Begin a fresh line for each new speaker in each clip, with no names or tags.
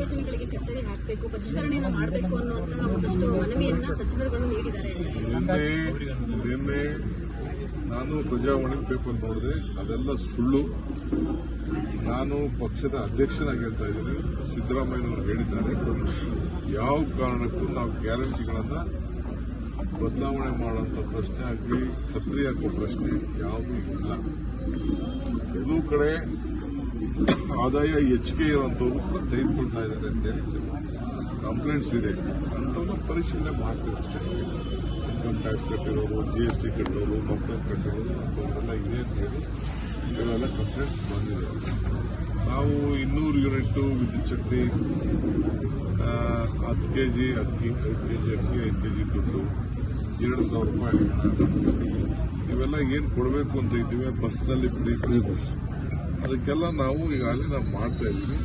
ಮಾಡಬೇಕು ಪರಿಷ್ಕರಣೆಯನ್ನ ಮಾಡಬೇಕು ಅನ್ನುವಂತಹ ಒಂದಷ್ಟು ಮನವಿಯನ್ನ ಸಚಿವರುಗಳು ನೀಡಿದ್ದಾರೆ.
ನಾನು ಪ್ರಜಾವಾಣಿ ಪೇಪರ್ ನೋಡಿದೆ. ಅದೆಲ್ಲ ಸುಳ್ಳು. ನಾನು ಪಕ್ಷದ ಅಧ್ಯಕ್ಷನಾಗಿ ಹೇಳ್ತಾ ಇದ್ದೀನಿ. ಸಿದ್ದರಾಮಯ್ಯನವರು ಹೇಳಿದ್ದಾರೆ. ಯಾವ ಕಾರಣಕ್ಕೂ ನಾವು ಗ್ಯಾರಂಟಿಗಳನ್ನ ಬದಲಾವಣೆ ಮಾಡುವಂಥ ಪ್ರಶ್ನೆ ಆಗಲಿ ಹಾಕೋ ಪ್ರಶ್ನೆ ಯಾವುದೂ ಇಲ್ಲ. ಎಲ್ಲೂ ಕಡೆ ಆದಾಯ ಹೆಚ್ಚಿಗೆ ಇರುವಂಥವ್ರು ಕೂಡ ತೆಗೆದುಕೊಳ್ತಾ ಇದ್ದಾರೆ ಅಂತೇಳಿ ಕಂಪ್ಲೇಂಟ್ಸ್ ಇದೆ. ಅಂಥವ್ರನ್ನ ಪರಿಶೀಲನೆ ಮಾಡ್ತೀವಿ ಅಷ್ಟೇ. ಇನ್ಕಮ್ ಟ್ಯಾಕ್ಸ್ ಕಟ್ಟಿರೋರು ಜಿ ಎಸ್ ಟಿ ಕಟ್ಟೋರು ಮಕ್ಕಳು ಕಟ್ಟಿರೋರು ಅಂಥವ್ರೆಲ್ಲ ಇದೆ ಅಂತ ಹೇಳಿ ಇವೆಲ್ಲ ಕಂಪ್ಲೇಂಟ್ಸ್ ಬಂದಿದೆ. ನಾವು ಇನ್ನೂರು ಯೂನಿಟ್ಟು ವಿದ್ಯುತ್ ಶಕ್ತಿ ಹತ್ತು ಕೆ ಜಿ ಅಕ್ಕಿ, ಐದು ಕೆ ಜಿ ಅಕ್ಕಿ, ಐದು ಕೆ ಜಿ ದುಡ್ಡು, ಎರಡು ಸಾವಿರ ರೂಪಾಯಿ. ಇವೆಲ್ಲ ಏನು ಕೊಡಬೇಕು ಅಂತ ಇದ್ದೀವಿ? ಬಸ್ನಲ್ಲಿ ಫ್ರೀ ಫ್ರೀ ಬಸ್. ಅದಕ್ಕೆಲ್ಲ ನಾವು ಈಗಾಗಲೇ ನಾವು ಮಾಡ್ತಾ ಇದ್ದೀವಿ.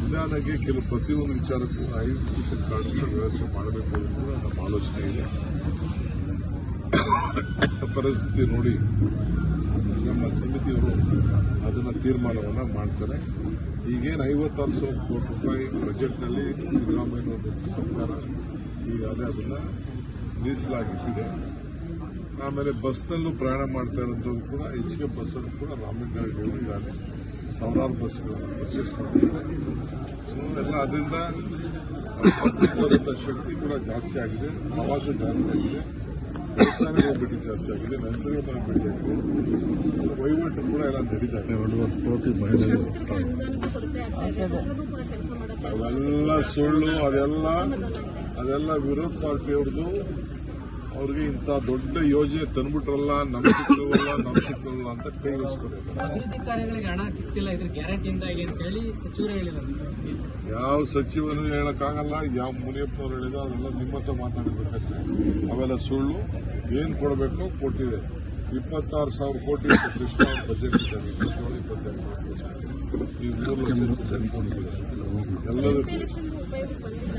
ನಿಧಾನಕ್ಕೆ ಕೆಲವು ಪ್ರತಿಯೊಂದು ವಿಚಾರಕ್ಕೂ ಐದು ಕಾರ್ಡ್ ವ್ಯವಸ್ಥೆ ಮಾಡಬೇಕು ಅನ್ನೋದು ನಮ್ಮ ಆಲೋಚನೆ ಇದೆ. ಪರಿಸ್ಥಿತಿ ನೋಡಿ ನಮ್ಮ ಸಮಿತಿಯವರು ಅದನ್ನು ತೀರ್ಮಾನವನ್ನು ಮಾಡ್ತಾರೆ. ಈಗೇನು ಐವತ್ತಾರು ಸಾವಿರ ಕೋಟಿ ರೂಪಾಯಿ ಬಜೆಟ್ನಲ್ಲಿ ಸಿದ್ದರಾಮಯ್ಯ ಸರ್ಕಾರ ಈಗಾಗಲೇ ಅದನ್ನು ಮೀಸಲಾಗಿಟ್ಟಿದೆ. ಆಮೇಲೆ ಬಸ್ನಲ್ಲೂ ಪ್ರಯಾಣ ಮಾಡ್ತಾ ಇರೋದು ಕೂಡ ಹೆಚ್ಚಿಗೆ ಬಸ್ಸನ್ನು ಕೂಡ ರಾಮಲಿಂಗಾರೆಡ್ಡಿ ಇದ್ದಾರೆ. ಈಗಾಗಲೇ ಸಾವಿರಾರು ಬಸ್ಗಳನ್ನು ಪರ್ಚೇಸ್ ಮಾಡ್ತಾರೆ. ಸೊ ಎಲ್ಲ ಅದರಿಂದ ಶಕ್ತಿ ಕೂಡ ಜಾಸ್ತಿ ಆಗಿದೆ. ಪ್ರವಾಸ ಜಾಸ್ತಿ ಆಗಿದೆ. ದೇವಸ್ಥಾನಕ್ಕೆ ಹೋಗ್ಬಿಟ್ಟು ಜಾಸ್ತಿ ಆಗಿದೆ. ನಂತರ ಭೇಟಿ ಆಗಿದೆ. ವಹಿವಾಟು ಕೂಡ ಎಲ್ಲ ನಡೀತಾ ಇದೆ. ಕೋಟಿ ಅವೆಲ್ಲ ಸುಳ್ಳು ಅದೆಲ್ಲ ಅದೆಲ್ಲ ವಿರೋಧ ಪಾರ್ಟಿಯವ್ರದ್ದು. ಅವ್ರಿಗೆ ಇಂಥ ದೊಡ್ಡ ಯೋಜನೆ ತಂದ್ಬಿಟ್ರಲ್ಲ ನಮ್ ಸಿಕ್ಕಲ್ಲ ನಮ್ ಸಿಕ್ಕಲ್ಲ ಅಂತ ಕೈ
ಅಭಿವೃದ್ಧಿ ಕಾರ್ಯಗಳಿಗೆ ಹಣ ಸಿಗ್ತಿಲ್ಲ ಇದ್ರ ಗ್ಯಾರಂಟಿಯಿಂದಾಗಿ ಅಂತ ಹೇಳಿ ಸಚಿವರು
ಯಾವ ಸಚಿವನು ಹೇಳಕ್ಕಾಗಲ್ಲ ಯಾವ ಮುನಿಯಪ್ಪನವ್ರು ಹೇಳಿದ ಅದೆಲ್ಲ ನಿಮ್ಮ ಹತ್ರ ಮಾತಾಡಬೇಕಷ್ಟೇ. ಅವೆಲ್ಲ ಸುಳ್ಳು ಏನ್ ಕೊಡಬೇಕು ಕೊಟ್ಟಿದೆ. ಇಪ್ಪತ್ತಾರು ಸಾವಿರ ಕೋಟಿ ಕೃಷ್ಣ ಬಜೆಟ್ ಇದ್ದಾರೆ. ಇಪ್ಪತ್ತೇಳು ಇಪ್ಪತ್ತೆರಡು ಸಾವಿರ ಕೋಟಿ. ಈ ಮೂರು ಲಕ್ಷ. ಎಲ್ಲದಕ್ಕೂ.
ಉಪಯೋಗಕ್ಕೆ ಬಂದಿಲ್ಲ.